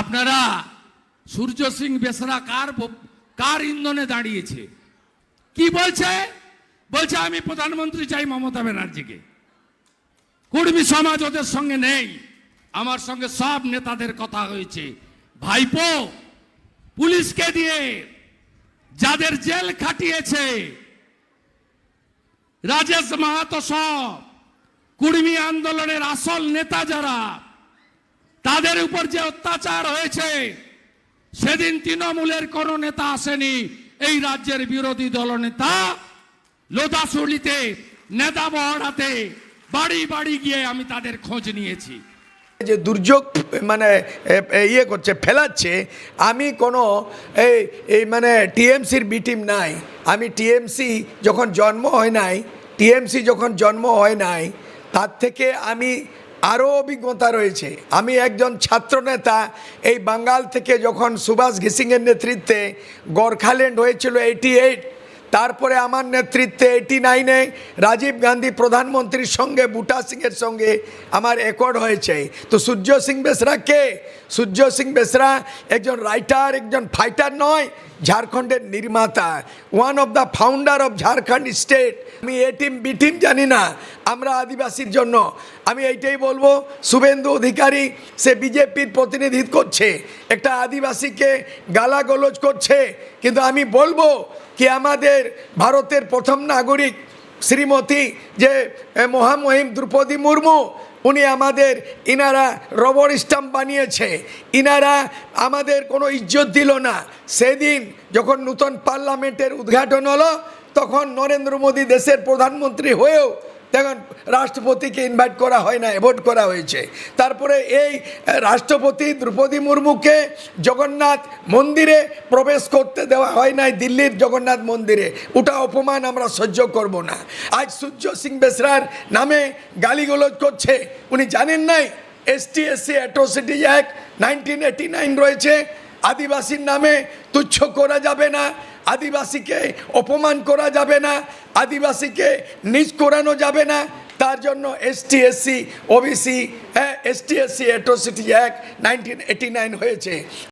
আপনারা সূর্য সিং বেসরা কার কার ইন্ধনে দাঁড়িয়েছে? কি বলছে? বলছে, আমি প্রধানমন্ত্রী চাই মমতা ব্যানার্জিকে। কুর্মী সমাজ ওদের সঙ্গে নেই। আমার সঙ্গে সব নেতাদের কথা হয়েছে। ভাইপো, পুলিশকে দিয়ে যাদের জেল খাটিয়েছে, রাজেশ মাহাতো সব কুর্মী আন্দোলনের আসল নেতা যারা তাদের উপর যে অত্যাচার হয়েছে, সেদিন তৃণমূলের কোন নেতা আসেনি। এই রাজ্যের বিরোধী দলনেতা লোদাসুলিতে, নেতা বহড়াতে বাড়ি বাড়ি গিয়ে আমি তাদের খোঁজ নিয়েছি। যে দুর্যোগ মানে ইয়ে করছে, ফেলাচ্ছে, আমি কোনো এই এই মানে টিএমসির বি টিম নাই। আমি টিএমসি যখন জন্ম হয় নাই, টিএমসি যখন জন্ম হয় নাই, তার থেকে আমি আরও অভিজ্ঞতা রয়েছে। আমি একজন ছাত্রনেতা, এই বাঙ্গাল থেকে যখন সুভাষ ঘিসিংয়ের নেতৃত্বে গোর্খাল্যান্ড হয়েছিল এইটি এইট, তারপরে আমার নেতৃত্বে এইটি নাইনে রাজীব গান্ধী প্রধানমন্ত্রীর সঙ্গে, বুটা সিংয়ের সঙ্গে আমার একর্ড হয়েছে। তো সূর্য সিং বেসরা কে? সূর্য সিং বেসরা একজন রাইটার একজন ফাইটার নয় ঝাড়খণ্ডের নির্মাতা one of the founder of Jharkhand state আমি এ টিম বি টিম জানি না, আমরা আদিবাসীর জন্য। আমি এইটাই বলব, শুভেন্দু অধিকারী, সে বিজেপির প্রতিনিধিত্ব করছে, একটা আদিবাসীকে গালাগলজ করছে। কিন্তু আমি বলব কি আমাদের ভারতের প্রথম নাগরিক শ্রীমতী যে মহামহিম দ্রৌপদী মুর্মু উনি আমাদের ইনারা রবর স্টাম্প বানিয়েছে। ইনারা আমাদের কোনো ইজ্জত দিল না। সেদিন যখন নূতন পার্লামেন্টের উদ্ঘাটন হলো, তখন নরেন্দ্র মোদী দেশের প্রধানমন্ত্রী হয়েও তখন রাষ্ট্রপতিকে ইনভাইট করা হয় না ভোট করা হয়েছে। তারপরে এই রাষ্ট্রপতি দ্রৌপদী মুর্মুকে জগন্নাথ মন্দিরে প্রবেশ করতে দেওয়া হয় নাই, দিল্লির জগন্নাথ মন্দিরে। ওটা অপমান আমরা সহ্য করব না। আজ সূর্য সিং বেসরার নামে গালিগালাজ করছে। উনি জানেন নাই ST SC atrocity act nineteen eighty nine রয়েছে। আদিবাসীর নামে তুচ্ছ করা যাবে না। আদিবাসীকে অপমান করা যাবে না, আদিবাসীকে নিজ করানো যাবে না। তার জন্য এসটি এসসি ওবিসি হ্যাঁ ST SC atrocity act nineteen eighty nine হয়েছে।